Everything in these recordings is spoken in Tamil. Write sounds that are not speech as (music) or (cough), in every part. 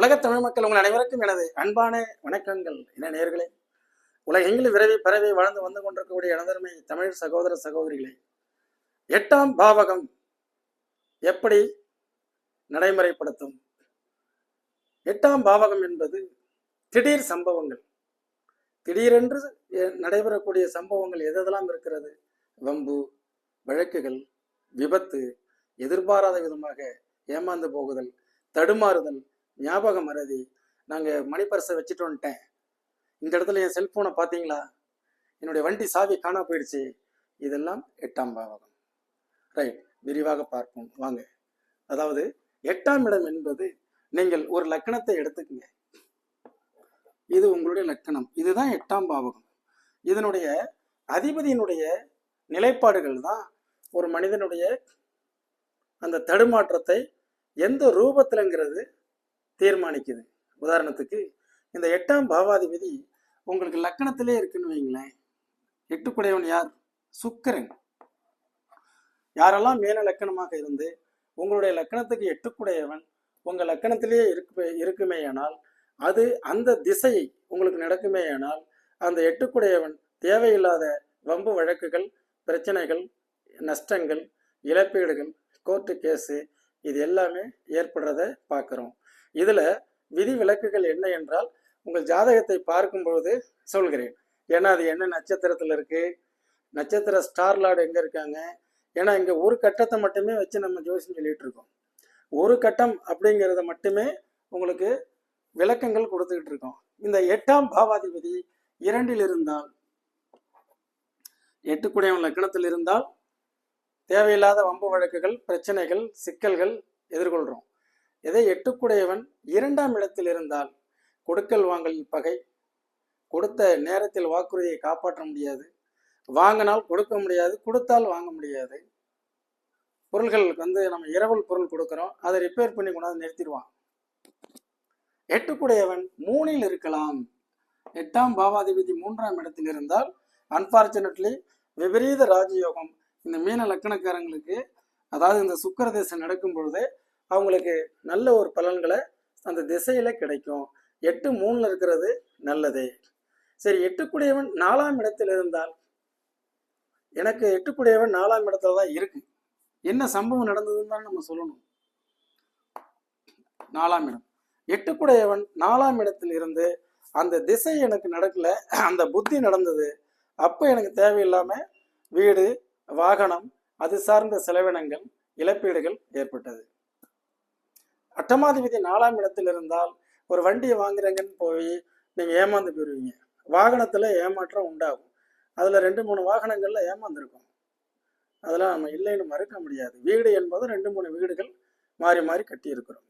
உலகத் தமிழ் மக்கள் உங்கள் அனைவருக்கும் எனது அன்பான வணக்கங்கள். என நேர்களே உலகெங்கிலும் விரைவி பரவி வாழ்ந்து வந்து கொண்டிருக்கக்கூடிய எனதருமை தமிழ் சகோதர சகோதரிகளே எட்டாம் பாவகம் எப்படி நடைமுறைப்படுத்தும்? எட்டாம் பாவகம் என்பது திடீர் சம்பவங்கள். திடீரென்று எ- நடைபெறக்கூடிய சம்பவங்கள் எதெல்லாம் இருக்கிறது? வம்பு வழக்குகள் விபத்து எதிர்பாராத விதமாக ஏமாந்து போகுதல் தடுமாறுதல் ஞாபகம் மறதி நாங்கள் மணிப்பரிசை வச்சுட்டு வந்துட்டேன். இந்த இடத்துல என் செல்ஃபோனை பார்த்தீங்களா? என்னுடைய வண்டி சாவி காணா போயிடுச்சு. இதெல்லாம் எட்டாம் பாவகம். ரைட் விரிவாக பார்ப்போம். வாங்க. அதாவது எட்டாம் இடம் என்பது நீங்கள் ஒரு லக்கணத்தை எடுத்துக்கங்க. இது உங்களுடைய லக்கணம். இதுதான் எட்டாம் பாவகம். இதனுடைய அதிபதியினுடைய நிலைப்பாடுகள் தான் ஒரு மனிதனுடைய அந்த தடுமாற்றத்தை எந்த ரூபத்திலங்கிறது தீர்மானிக்குது. உதாரணத்துக்கு இந்த எட்டாம் பாவாதிபதி உங்களுக்கு லக்கணத்திலே இருக்குன்னு வைங்களேன் எட்டுக்குடையவன் யார்? சுக்கரன். யாரெல்லாம் மேல லக்கணமாக இருந்து உங்களுடைய லக்கணத்துக்கு எட்டுக்குடையவன் உங்கள் லக்கணத்திலேயே இருக்கு இருக்குமேயானால் அது அந்த திசையை உங்களுக்கு நடக்குமேயானால் அந்த எட்டுக்குடையவன் தேவையில்லாத வம்பு வழக்குகள் பிரச்சனைகள் நஷ்டங்கள் இழப்பீடுகள் கோர்ட்டு கேஸு இது எல்லாமே ஏற்படுறத பார்க்குறோம். இதில் விதி விலக்குகள் என்ன என்றால் உங்கள் ஜாதகத்தை பார்க்கும் பொழுது சொல்கிறேன். ஏன்னா அது என்ன நட்சத்திரத்தில் இருக்கு? நட்சத்திர ஸ்டார் லார்டு எங்கே இருக்காங்க? ஏன்னா இங்கே ஒரு கட்டத்தை மட்டுமே வச்சு நம்ம ஜோசியம் சொல்லிட்டு இருக்கோம். ஒரு கட்டம் அப்படிங்கிறத மட்டுமே உங்களுக்கு விளக்கங்கள் கொடுத்துக்கிட்டு இருக்கோம். இந்த எட்டாம் பாவாதிபதி இரண்டில் இருந்தால் எட்டுக்குடையவன் லக்கணத்தில் இருந்தால் தேவையில்லாத வம்பு வழக்குகள் பிரச்சனைகள் சிக்கல்கள் எதிர்கொள்கிறோம் எதை எட்டுக்குடையவன் இரண்டாம் இடத்தில் இருந்தால் கொடுக்கல் வாங்கல் பகை. கொடுத்த நேரத்தில் வாக்குறுதியை காப்பாற்ற முடியாது. வாங்கினால் கொடுக்க முடியாது கொடுத்தால் வாங்க முடியாது. பொருள்களுக்கு வந்து நம்ம இரவல் பொருள் கொடுக்குறோம் அதை ரிப்பேர் பண்ணி கொண்டாந்து நிறுத்திடுவான். எட்டுக்குடையவன் மூணில் இருக்கலாம். எட்டாம் பாவாதிபதி மூன்றாம் இடத்தில் இருந்தால் அன்பார்ச்சுனேட்லி விபரீத ராஜயோகம் இந்த மீன லக்கணக்காரங்களுக்கு அதாவது இந்த சுக்கர தேசம் நடக்கும் பொழுது அவங்களுக்கு நல்ல ஒரு பலன்களை அந்த திசையில கிடைக்கும். எட்டு மூணுல இருக்கிறது நல்லது. சரி எட்டுக்குடையவன் நாலாம் இடத்தில் இருந்தால் எனக்கு எட்டுக்குடையவன் நாலாம் இடத்துல தான் இருக்கு. என்ன சம்பவம் நடந்ததுன்னு தான் நம்ம சொல்லணும். நாலாம் இடம். எட்டுக்குடையவன் நாலாம் இடத்தில் இருந்து அந்த திசை எனக்கு நடக்கல அந்த புத்தி நடந்தது. அப்போ எனக்கு தேவையில்லாம வீடு வாகனம் அது சார்ந்த செலவினங்கள் இழப்பீடுகள் ஏற்பட்டது. அட்டமாதிபதி நாலாம் இடத்தில் இருந்தால் ஒரு வண்டியை வாங்குறீங்கன்னு போய் நீங்கள் ஏமாந்து போயிடுவீங்க வாகனத்தில் ஏமாற்றம் உண்டாகும். அதில் ரெண்டு மூணு வாகனங்களில் ஏமாந்துருக்கும். அதெல்லாம் நம்ம இல்லைன்னு மறுக்க முடியாது. வீடு என்பது ரெண்டு மூணு வீடுகள் மாறி மாறி கட்டியிருக்கிறோம்.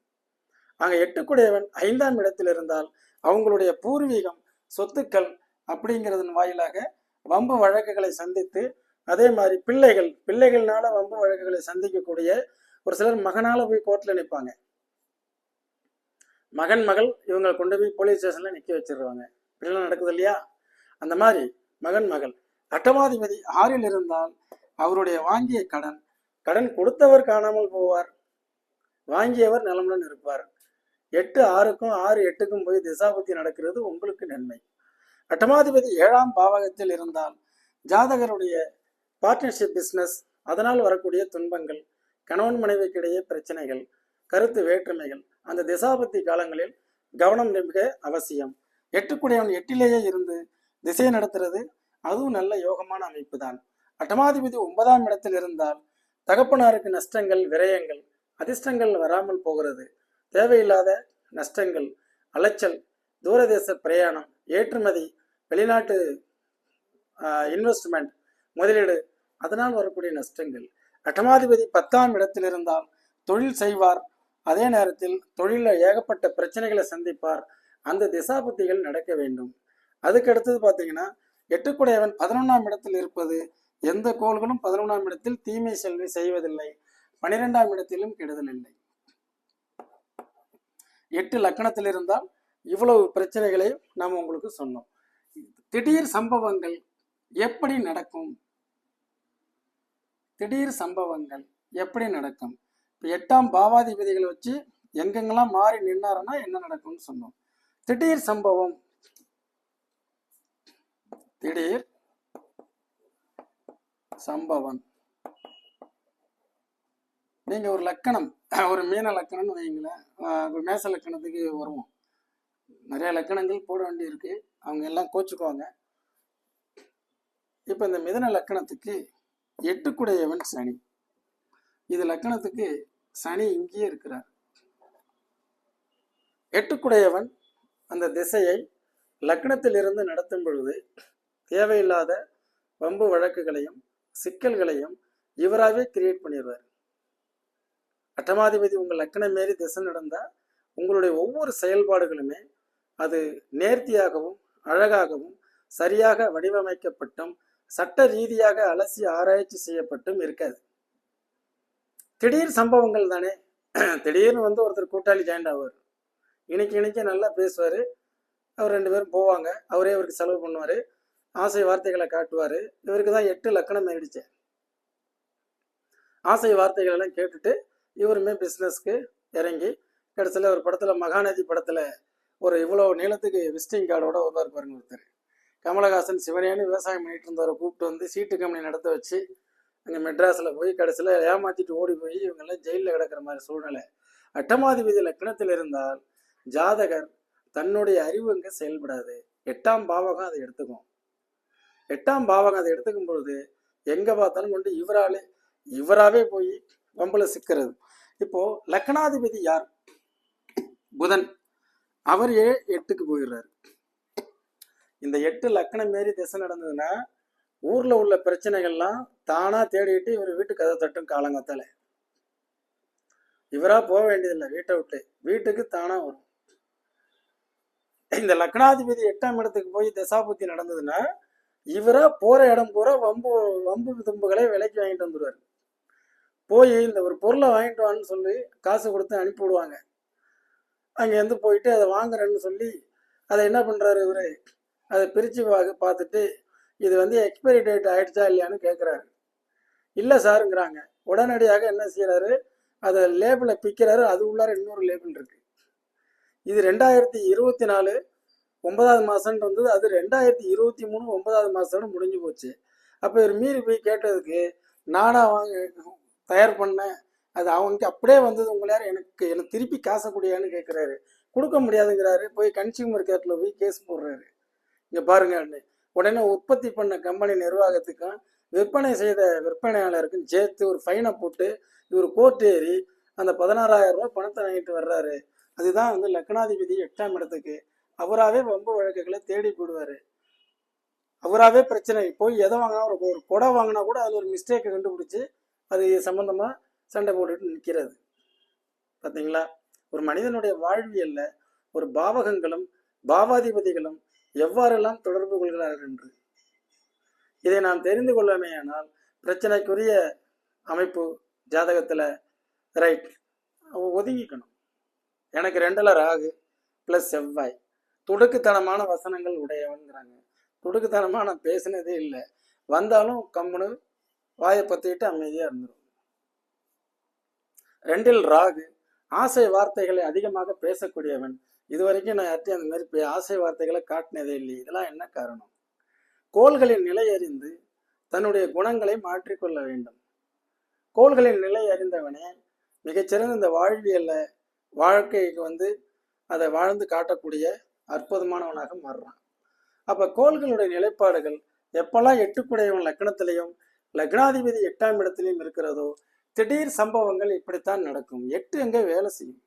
அங்கே எட்டுக்குடையவன் ஐந்தாம் இடத்தில் இருந்தால் அவங்களுடைய பூர்வீகம் சொத்துக்கள் அப்படிங்கிறதன் வாயிலாக வம்பு வழக்குகளை சந்தித்து அதே மாதிரி பிள்ளைகள் பிள்ளைகள்னால வம்பு வழக்குகளை சந்திக்கக்கூடிய ஒரு சிலர் மகனால போய் கோர்ட்டில் நிற்பாங்க மகன் மகள் இவங்களை கொண்டு போய் போலீஸ் ஸ்டேஷன்ல நிக்க வச்சிருவாங்க. இப்படிலாம் நடக்குது இல்லையா? அந்த மாதிரி மகன் மகள். அட்டமாதிபதி ஆறில் இருந்தால் அவருடைய வாங்கிய கடன் கடன் கொடுத்தவர் காணாமல் போவார். வாங்கியவர் நலமுடன் இருப்பார். எட்டு ஆறுக்கும் ஆறு எட்டுக்கும் போய் திசாபுத்தி நடக்கிறது உங்களுக்கு நன்மை. அட்டமாதிபதி ஏழாம் பாவகத்தில் இருந்தால் ஜாதகருடைய பார்ட்னர்ஷிப் பிஸ்னஸ் அதனால் வரக்கூடிய துன்பங்கள் கணவன் மனைவிக்கிடையே பிரச்சனைகள் கருத்து வேற்றுமைகள் அந்த திசாபத்தி காலங்களில் கவனம் மிக அவசியம். எட்டுக்குடையவன் எட்டிலேயே இருந்து திசை நடத்துறது அதுவும் நல்ல யோகமான அமைப்பு தான் அட்டமாதிபதி ஒன்பதாம் இடத்தில் இருந்தால் தகப்பனாருக்கு நஷ்டங்கள் விரயங்கள் அதிர்ஷ்டங்கள் வராமல் போகிறது. தேவையில்லாத நஷ்டங்கள் அலைச்சல் தூரதேச பிரயாணம் ஏற்றுமதி வெளிநாட்டு இன்வெஸ்ட்மெண்ட் முதலீடு அதனால் வரக்கூடிய நஷ்டங்கள். அட்டமாதிபதி பத்தாம் இடத்தில் இருந்தால் தொழில் செய்வார் அதே நேரத்தில் தொழிலில் ஏகப்பட்ட பிரச்சனைகளை சந்திப்பார். அந்த திசாபுத்திகள் நடக்க வேண்டும். அதுக்கு அடுத்தது பார்த்தீங்கன்னா எட்டுக்குடையவன் பதினொன்றாம் இடத்தில் இருப்பது எந்த கோள்களும் பதினொன்றாம் இடத்தில் தீமை செல்வி செய்வதில்லை. பனிரெண்டாம் இடத்திலும் கெடுதல் இல்லை. எட்டு லக்கணத்தில் இருந்தால் இவ்வளவு பிரச்சனைகளை நாம் உங்களுக்கு சொன்னோம். திடீர் சம்பவங்கள் எப்படி நடக்கும்? திடீர் சம்பவங்கள் எப்படி நடக்கும்? இப்போ எட்டாம் பாவாதிபதிகளை வச்சு எங்கெங்கெல்லாம் மாறி நின்னாருன்னா என்ன நடக்கும்னு சொன்னோம். திடீர் சம்பவம். திடீர் சம்பவம். நீங்க ஒரு லக்கணம் ஒரு மீன லக்கணம்னு வைங்களேன் மேச லக்கணத்துக்கு வருவோம். நிறைய லக்கணங்கள் போட வேண்டி இருக்கு அவங்க எல்லாம் கோச்சுக்குவாங்க. இப்ப இந்த மிதன லக்கணத்துக்கு எட்டுக்குடையவன் சனி. இது லக்கணத்துக்கு சனி இங்கேயே இருக்கிறார். எட்டுக்குடையவன் அந்த திசையை லக்னத்திலிருந்து நடத்தும் பொழுது தேவையில்லாத வம்பு வழக்குகளையும் சிக்கல்களையும் இவராகவே கிரியேட் பண்ணிடுவார். அட்டமாதிபதி உங்கள் லக்கணம் மாரி திசை நடந்தால் உங்களுடைய ஒவ்வொரு செயல்பாடுகளுமே அது நேர்த்தியாகவும் அழகாகவும் சரியாக வடிவமைக்கப்பட்டும் சட்ட ரீதியாக அலசி ஆராய்ச்சி செய்யப்பட்டும் இருக்காது. திடீர் சம்பவங்கள் தானே? (clears throat) திடீர்னு வந்து ஒருத்தர் கூட்டாளி ஜாயின் ஆவார். இன்னைக்கு இன்னைக்கு நல்லா பேசுவார். அவர் ரெண்டு பேரும் போவாங்க. அவரே அவருக்கு செலவு பண்ணுவார். ஆசை வார்த்தைகளை காட்டுவார். இவருக்கு தான் எட்டு லக்கணம் ஆயிடுச்சு. ஆசை வார்த்தைகள் எல்லாம் கேட்டுட்டு இவருமே பிஸ்னஸ்க்கு இறங்கி கடைசியில் ஒரு படத்தில் மகாநதி படத்தில் ஒரு இவ்வளோ நீளத்துக்கு விசிட்டிங் கார்டோட வருவார் பாருங்க ஒருத்தர். கமலஹாசன் சிவனேன்னு விவசாயம் பண்ணிட்டு இருந்தவரை கூப்பிட்டு வந்து சீட்டு கம்பெனி நடத்த வச்சு அங்கே மெட்ராஸில் போய் கடைசியில் ஏமாற்றிட்டு ஓடி போய் இவங்கெல்லாம் ஜெயிலில் கிடக்கிற மாதிரி சூழ்நிலை. அட்டமாதிபதி லக்கணத்தில் இருந்தால் ஜாதகர் தன்னுடைய அறிவு அங்கே செயல்படாது. எட்டாம் பாவகம் அதை எடுத்துக்கும். எட்டாம் பாவகம் அதை எடுத்துக்கும் பொழுது எங்கே பார்த்தாலும் கொண்டு இவராலே இவராகவே போய் வம்பல சிக்கிறது. இப்போது லக்னாதிபதி யார்? புதன். அவர் ஏ எட்டுக்கு போயிடுறாரு. இந்த எட்டு லக்கணம் மாரி திசை நடந்ததுன்னா ஊர்ல உள்ள பிரச்சனைகள்லாம் தானா தேடிட்டு இவர் வீட்டு கதை தட்டும் காலங்கத்தால. இவரா போக வேண்டியதில்லை வீட்டை விட்டு. வீட்டுக்கு தானா வரும். இந்த லக்னாதிபதி எட்டாம் இடத்துக்கு போய் தசாபுத்தி நடந்ததுன்னா இவரா போற இடம் பூரா வம்பு வம்பு தும்புகளை விலைக்கு வாங்கிட்டு வந்துடுவார் போய் இந்த ஒரு பொருளை வாங்கிட்டு வான்னு சொல்லி காசு கொடுத்து அனுப்பி விடுவாங்க. அங்கேருந்து போயிட்டு அதை வாங்குறேன்னு சொல்லி அதை என்ன பண்ணுறாரு இவர்? அதை பிரித்து பார்த்துட்டு இது வந்து எக்ஸ்பைரி டேட் ஆயிடுச்சா இல்லையான்னு கேட்குறாரு இல்லை சாருங்கிறாங்க. உடனடியாக என்ன செய்கிறாரு அதை லேபிளை பிக்கிறாரு. அது உள்ளார இன்னொரு லேபிள் இருக்கு. இது ரெண்டாயிரத்தி இருபத்தி நாலு ஒன்பதாவது மாதம்னு வந்தது. அது ரெண்டாயிரத்தி இருபத்தி மூணு ஒன்பதாவது மாதம்னு முடிஞ்சு போச்சு. அப்போ இவர் மீறி போய் கேட்டதுக்கு நானாக வாங்க தயார் பண்ணேன். அது அவனுக்கு அப்படியே வந்தது. உங்களார் எனக்கு எனக்கு திருப்பி காசை கூடியான்னு கேட்குறாரு கொடுக்க முடியாதுங்கிறாரு. போய் கன்சியூமர் கேட்டில் போய் கேஸ் போடுறாரு. இங்கே பாருங்கன்னு உடனே உற்பத்தி பண்ண கம்பெனி நிர்வாகத்துக்கும் விற்பனை செய்த விற்பனையாளருக்கும் சேர்த்து ஒரு ஃபைனை போட்டு இவர் கோர்ட் ஏறி அந்த பதினாறாயிரம் ரூபாய் பணத்தை வாங்கிட்டு வர்றாரு. அதுதான் வந்து லக்னாதிபதி எட்டாம் இடத்துக்கு. அவராகவே வம்பு வழக்குகளை தேடி போடுவார். அவராகவே பிரச்சனை. போய் எதை வாங்கினா ஒரு ஒரு வாங்கினா கூட அதில் ஒரு மிஸ்டேக்கை கண்டுபிடிச்சி அது சம்மந்தமாக சண்டை போட்டுட்டு நிற்கிறது பார்த்தீங்களா ஒரு மனிதனுடைய வாழ்வியல்ல ஒரு பாவகங்களும் பாவாதிபதிகளும் எவ்வாறெல்லாம் தொடர்பு கொள்கிறார்கள் என்று? இதை நாம் தெரிந்து கொள்ளமேயானால் பிரச்சனைக்குரிய அமைப்பு ஜாதகத்தில் ரைட் ஒதுங்கிக்கணும். எனக்கு ரெண்டில் ராகு ப்ளஸ் செவ்வாய். துடுக்குத்தனமான வசனங்கள் உடையவன்கிறாங்க. துடுக்குத்தனமாக நான் பேசினதே இல்லை. வந்தாலும் கம்முனு வாயை பற்றிக்கிட்டு அமைதியாக இருந்துடும் ரெண்டில் ராகு ஆசை வார்த்தைகளை அதிகமாக பேசக்கூடியவன். இது வரைக்கும் நான் யார்ட்டையும் அந்த மாதிரி ஆசை வார்த்தைகளை காட்டினதே இல்லை இதெல்லாம் என்ன காரணம்? கோள்களின் நிலை அறிந்து தன்னுடைய குணங்களை மாற்றிக்கொள்ள வேண்டும். கோள்களின் நிலை அறிந்தவனே மிகச்சிறந்த இந்த வாழ்வியல்ல வாழ்க்கைக்கு வந்து அதை வாழ்ந்து காட்டக்கூடிய அற்புதமானவனாக மாறுறான். அப்ப கோள்களுடைய நிலைப்பாடுகள் எப்பெல்லாம் எட்டுக்குடையவன் லக்னத்திலையும் லக்னாதிபதி எட்டாம் இடத்திலையும் இருக்கிறதோ திடீர் சம்பவங்கள் இப்படித்தான் நடக்கும். எட்டு எங்க வேலை செய்யும்?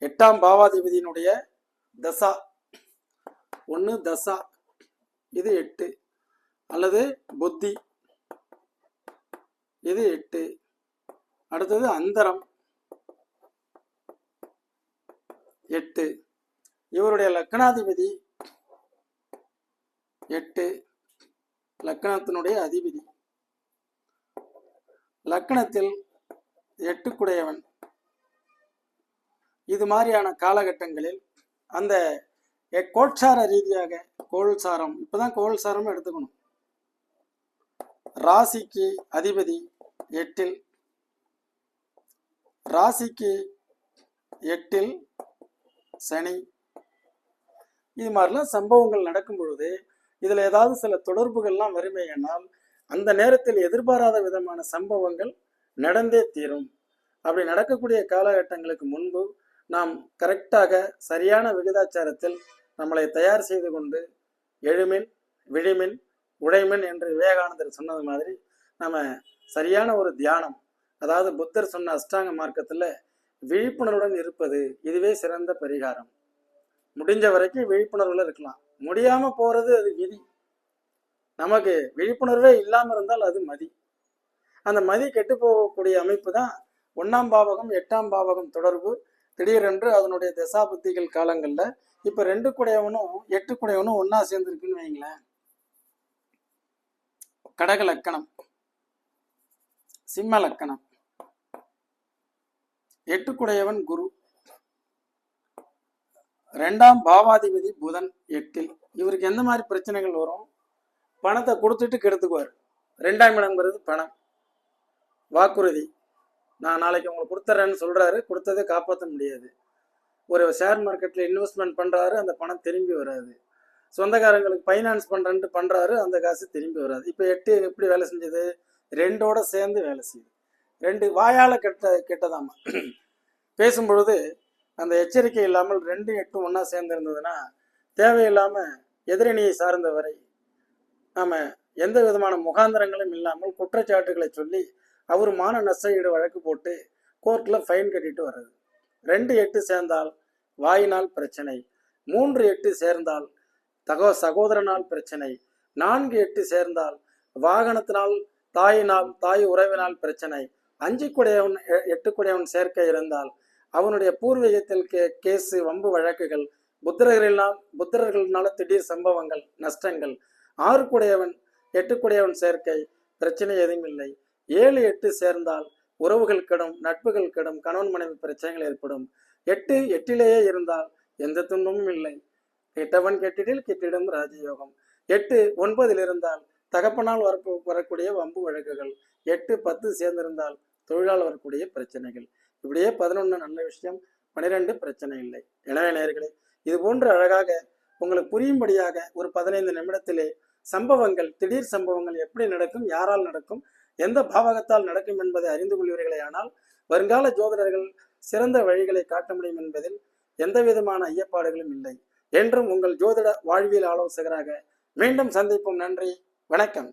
எட்டாம் பாவாதிபதியினுடைய தசா. ஒன்று தசா. இது எட்டு. அல்லது புத்தி. இது எட்டு. அடுத்தது அந்தரம். எட்டு. இவருடைய லக்னாதிபதி எட்டு. லக்னத்தினுடைய அதிபதி. லக்னத்தில் எட்டுக்குடையவன். இது மாதிரியான காலகட்டங்களில் அந்த கோட்சார ரீதியாக கோல்சாரம் இப்பதான் கோல்சாரம் எடுத்துக்கணும். ராசிக்கு அதிபதி எட்டில் ராசிக்கு எட்டில் சனி. இது மாதிரிலாம் சம்பவங்கள் நடக்கும் பொழுது இதில் ஏதாவது சில தொடர்புகள்லாம் வறுமையானால் அந்த நேரத்தில் எதிர்பாராத விதமான சம்பவங்கள் நடந்தே தீரும். அப்படி நடக்கக்கூடிய காலகட்டங்களுக்கு முன்பு நாம் கரெக்டாக சரியான விகிதாச்சாரத்தில் நம்மளை தயார் செய்து கொண்டு எழுமின் விழிமின் உடைமின் என்று விவேகானந்தர் சொன்னது மாதிரி நம்ம சரியான ஒரு தியானம் அதாவது புத்தர் சொன்ன அஷ்டாங்க மார்க்கத்தில் விழிப்புணர்வுடன் இருப்பது இதுவே சிறந்த பரிகாரம். முடிஞ்ச வரைக்கும் விழிப்புணர்வுல இருக்கலாம். முடியாம போறது அது விதி. நமக்கு விழிப்புணர்வே இல்லாம இருந்தால் அது மதி. அந்த மதி கெட்டு போகக்கூடிய அமைப்பு தான் ஒன்னாம் பாவகம் எட்டாம் பாவகம் தொடர்பு திடீரென்று அதனுடைய தசாபுத்திகள் காலங்களில் இப்போ ரெண்டு குடையவனும் எட்டு குடையவனும் ஒன்றா சேர்ந்துருக்குன்னு வைங்களேன். கடக லக்கணம். சிம்ம லக்கணம். எட்டுக்குடையவன் குரு. ரெண்டாம் பாவாதிபதி புதன் எட்டில். இவருக்கு எந்த மாதிரி பிரச்சனைகள் வரும்? பணத்தை கொடுத்துட்டு கெடுத்துக்குவார். ரெண்டாம் இடம்ங்கிறது பணம். வாக்குறுதி. நான் நாளைக்கு உங்களுக்கு கொடுத்துட்றேன்னு சொல்கிறாரு கொடுத்ததை காப்பாற்ற முடியாது. ஒரு ஷேர் மார்க்கெட்டில் இன்வெஸ்ட்மெண்ட் பண்ணுறாரு அந்த பணம் திரும்பி வராது. சொந்தக்காரங்களுக்கு ஃபைனான்ஸ் பண்ணுறேன்ட்டு பண்ணுறாரு அந்த காசு திரும்பி வராது. இப்போ எட்டு எப்படி வேலை செஞ்சது? ரெண்டோட சேர்ந்து வேலை செய்யுது. ரெண்டு வாயால் கெட்ட கெட்டதாமா. பேசும்பொழுது அந்த எச்சரிக்கை இல்லாமல் ரெண்டு எட்டும் ஒன்றா சேர்ந்துருந்ததுன்னா தேவையில்லாமல் எதிரணியை சார்ந்தவரை நாம் எந்த விதமான முகாந்திரங்களும் இல்லாமல் குற்றச்சாட்டுகளை சொல்லி அவர் மான நஷ்டஈடு வழக்கு போட்டு கோர்ட்டில் ஃபைன் கட்டிட்டு வர்றது. ரெண்டு எட்டு சேர்ந்தால் வாயினால் பிரச்சனை. மூன்று எட்டு சேர்ந்தால் தகோ சகோதரனால் பிரச்சனை. நான்கு எட்டு சேர்ந்தால் வாகனத்தினால் தாயினால் தாய் உறவினால் பிரச்சனை. அஞ்சு குடையவன் எ- எட்டு குடையவன் சேர்க்கை இருந்தால் அவனுடைய பூர்வீகத்தில் கே கேஸு வம்பு வழக்குகள் புத்திரர்களினால் புத்திரர்களினால திடீர் சம்பவங்கள் நஷ்டங்கள். ஆறு குடையவன் எட்டு குடையவன் சேர்க்கை பிரச்சனை எதுவும் இல்லை. ஏழு எட்டு சேர்ந்தால் உறவுகள் கெடும் நட்புகள் கெடும் கணவன் மனைவி பிரச்சனைகள் ஏற்படும். எட்டு எட்டிலேயே இருந்தால் எந்த துன்பமும் இல்லை. கெட்டவன் கெட்டிடில் கெட்டிடும் ராஜயோகம். எட்டு ஒன்பதில் இருந்தால் தகப்பனால் வர வரக்கூடிய வம்பு வழக்குகள். எட்டு பத்து சேர்ந்திருந்தால் தொழிலால் வரக்கூடிய பிரச்சனைகள். இப்படியே பதினொன்று நல்ல விஷயம் பனிரெண்டு பிரச்சனை இல்லை. எனவே நேர்களே இது போன்று அழகாக உங்களுக்கு புரியும்படியாக ஒரு பதினைந்து நிமிடத்திலே சம்பவங்கள் திடீர் சம்பவங்கள் எப்படி நடக்கும் யாரால் நடக்கும் எந்த பாவகத்தால் நடக்கும் என்பதை அறிந்து கொள்வீர்களே ஆனால் வருங்கால ஜோதிடர்கள் சிறந்த வழிகளை காட்ட முடியும் என்பதில் எந்த விதமான ஐயப்பாடுகளும் இல்லை. என்றும் உங்கள் ஜோதிட வாழ்வியல் ஆலோசகராக மீண்டும் சந்திப்போம். நன்றி. வணக்கம்.